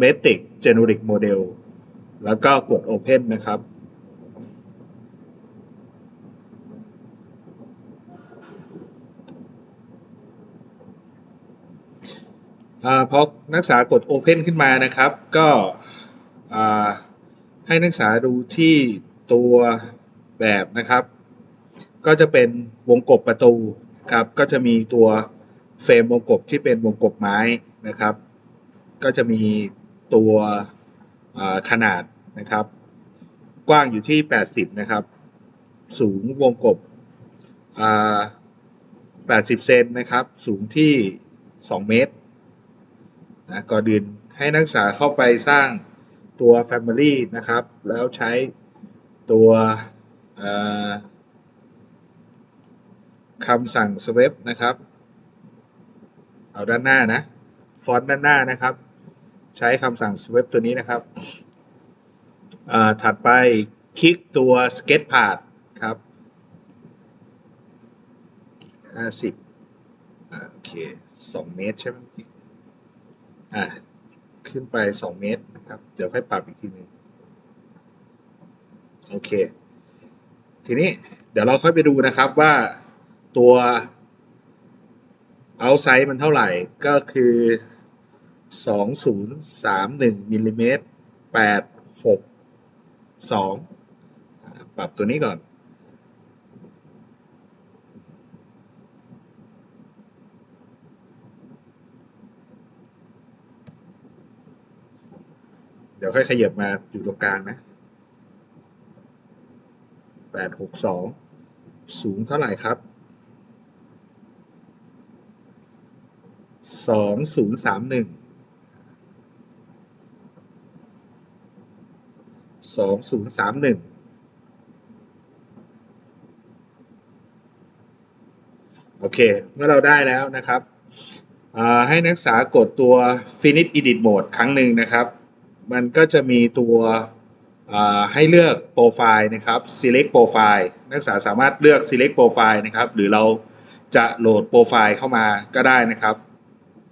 Matrix Generic Model แล้วก็กด Open นะครับอพอนักศึกษากด Open ขึ้นมานะครับ ก็ให้นักศึกษาดูที่ตัวแบบนะครับ ก็จะเป็นวงกบประตูครับ ก็จะมีตัวเฟรมวงกบที่เป็นวงกบไม้นะครับ ก็จะมี ตัวขนาดนะครับ กว้างอยู่ที่ 80 นะครับ สูงวงกบ80 เซนนะครับ สูงที่ 2 เมตรนะก่อนอื่นให้นักศึกษาเข้าไปสร้างตัว Family นะครับ แล้วใช้ตัวคำสั่ง swap นะครับ เอาด้านหน้านะ ฟอนต์ด้านหน้านะครับ ใช้คำสั่ง swap ตัวนี้นะครับ ถัดไปคลิกตัว sketch path ครับ50อ่าโอเค2เมตรใช่ไหมอะขึ้นไป2เมตรนะครับ เดี๋ยวค่อยปรับอีกทีหนึงโอเค ทีนี้เดี๋ยวเราค่อยไปดูนะครับว่าตัว outside มันเท่าไหร่ก็คือ 2031มิลลิเมตร862อ่าปรับตัวนี้ก่อน เดี๋ยวค่อยขยับมาอยู่ตรงกลางนะแปดหกสองสูงเท่าไหร่ครับส องศูนย์สองศูนย์สามหนึ่งโอเค เมื่อเราได้แล้วนะครับ ให้นักศึกษากดตัว finish edit mode ครั้งหนึ่งนะครับ มันก็จะมีตัวให้เลือกโปรไฟล์นะครับ select profile นักศึกษาสามารถเลือก select profile นะครับ หรือเราจะโหลดโปรไฟล์เข้ามาก็ได้นะครับ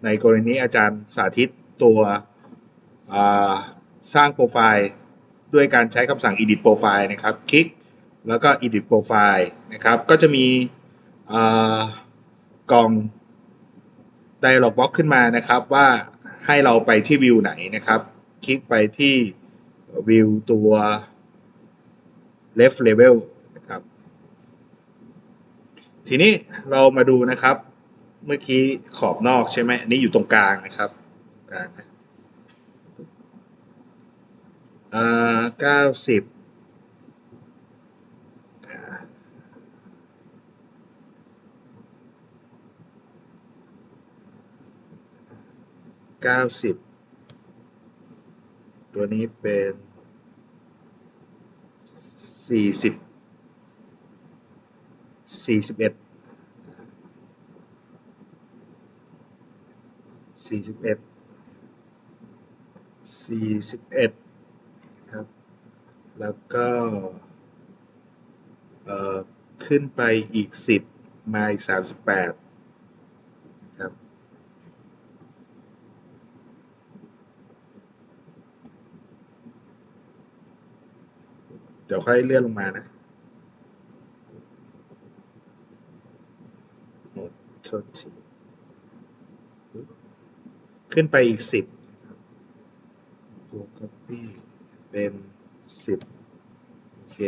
ในกรณีนี้อาจารย์สาธิตตัวสร้างโปรไฟล์ ด้วยการใช้คำสั่ง edit profile นะครับ คลิก แล้วก็ edit profile นะครับ ก็จะมีกล่อง dialog box ขึ้นมานะครับว่าให้เราไปที่วิวไหนนะครับ คลิกไปที่วิวตัว left level นะครับ ทีนี้เรามาดูนะครับ เมื่อกี้ขอบนอกใช่ไหมอันนี้อยู่ตรงกลางนะครับกลางนะ อ่าเก้าสิบเก้าสิบตัวนี้เป็นสี่สิบสี่สิบเอ็ดสี่สิบเอ็ดสี่สิบเอ็ด แล้วก็ขึ้นไปอีกสิบมาอีกสามสิบแปดครับเดี๋ยวค่อยเลื่อนลงมานะโอ้โทษทีขึ้นไปอีกสิบตัว copy เป็น สิบโอเค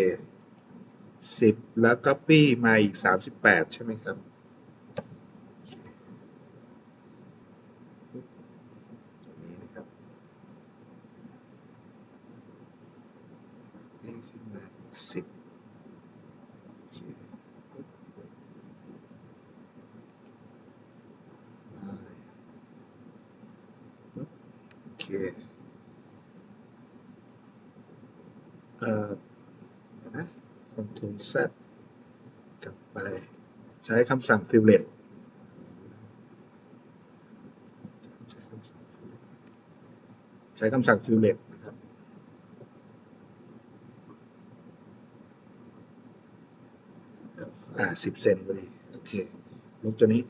สิบแล้ว copy มาอีกสามสิบแปดใช่ไหมครับนี้นะครับนี่ขึ้นมาสิบโอเค เคอ่อเทนะ Ctrl Z กลับไป ใช้คำสั่ง fillet ใช้คำสั่ง fillet ใช้คำสั่ง fillet นะครับอ่าสิบเซนพอดีโอเคลบตัวนี้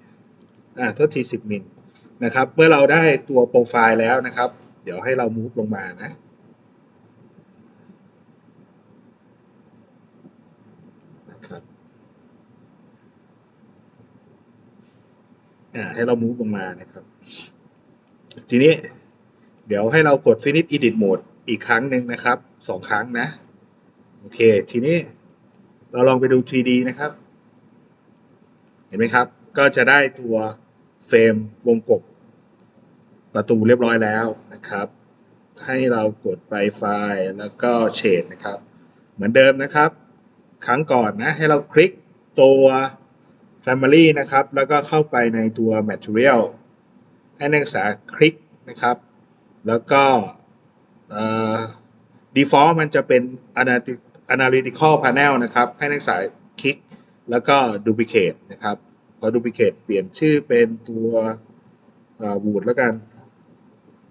อ่าทษทีสิบมิลนะครับ เมื่อเราได้ตัวโปรไฟล์แล้วนะครับ เดี๋ยวให้เรา move ลงมานะ นะครับ อ่า ให้เรา move ลงมานะครับ ทีนี้เดี๋ยวให้เรากด finish edit mode อีกครั้งหนึ่งนะครับสองครั้งนะ โอเค ทีนี้เราลองไปดู 3D นะครับ เห็นไหมครับ ก็จะได้ตัวเฟรมวงกบประตูเรียบร้อยแล้วนะครับ ให้เรากดไปไฟล์แล้วก็เฉดนะครับ เหมือนเดิมนะครับ ครั้งก่อนนะ ให้เราคลิกตัว Family นะครับ แล้วก็เข้าไปในตัว Material ให้นักศึกษาคลิกนะครับ แล้วก็เอ่อ default มันจะเป็น analytical panel นะครับ ให้นักศึกษาคลิก แล้วก็ duplicate นะครับ พอ duplicate เปลี่ยนชื่อเป็นตัวเอ่อ wood แล้วกัน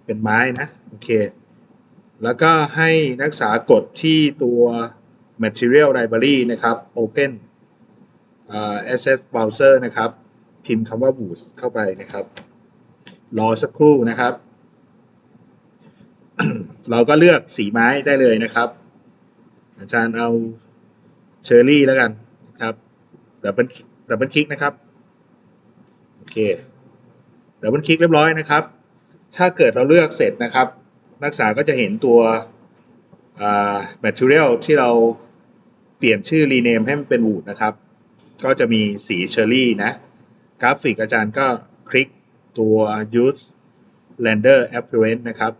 เป็นไม้นะ โอเค แล้วก็ให้นักศึกษากดที่ตัว material library นะครับ open เอ่อ access browser นะครับ พิมพ์คำว่า wood เข้าไปนะครับ รอสักครู่นะครับ เราก็เลือกสีไม้ได้เลยนะครับ อาจารย์เอาเชอร์รี่แล้วกันนะครับดับเบิลดับเบิลคลิกนะครับ โอเคดับเบิลคลิกเรียบร้อยนะครับ ถ้าเกิดเราเลือกเสร็จนะครับ นักศึกษาก็จะเห็นตัวอ่า material ที่เราเปลี่ยนชื่อ rename ให้มันเป็น wood นะครับ ก็จะมีสีเชอร์รี่นะ กราฟิกอาจารย์ก็คลิกตัว use render appearance นะครับ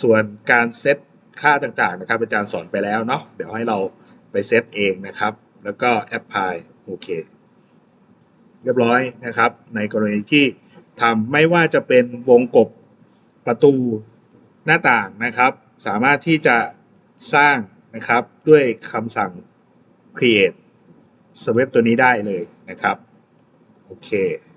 ส่วนการเซตค่าต่างๆนะครับ อาจารย์สอนไปแล้วเนาะเดี๋ยวให้เราไปเซตเองนะครับ แล้วก็ apply โอเค เรียบร้อยนะครับ ในกรณีที่ทำไม่ว่าจะเป็นวงกบประตูหน้าต่างนะครับ สามารถที่จะสร้างนะครับด้วยคำสั่ง create สเวฟตัวนี้ได้เลยนะครับ โอเค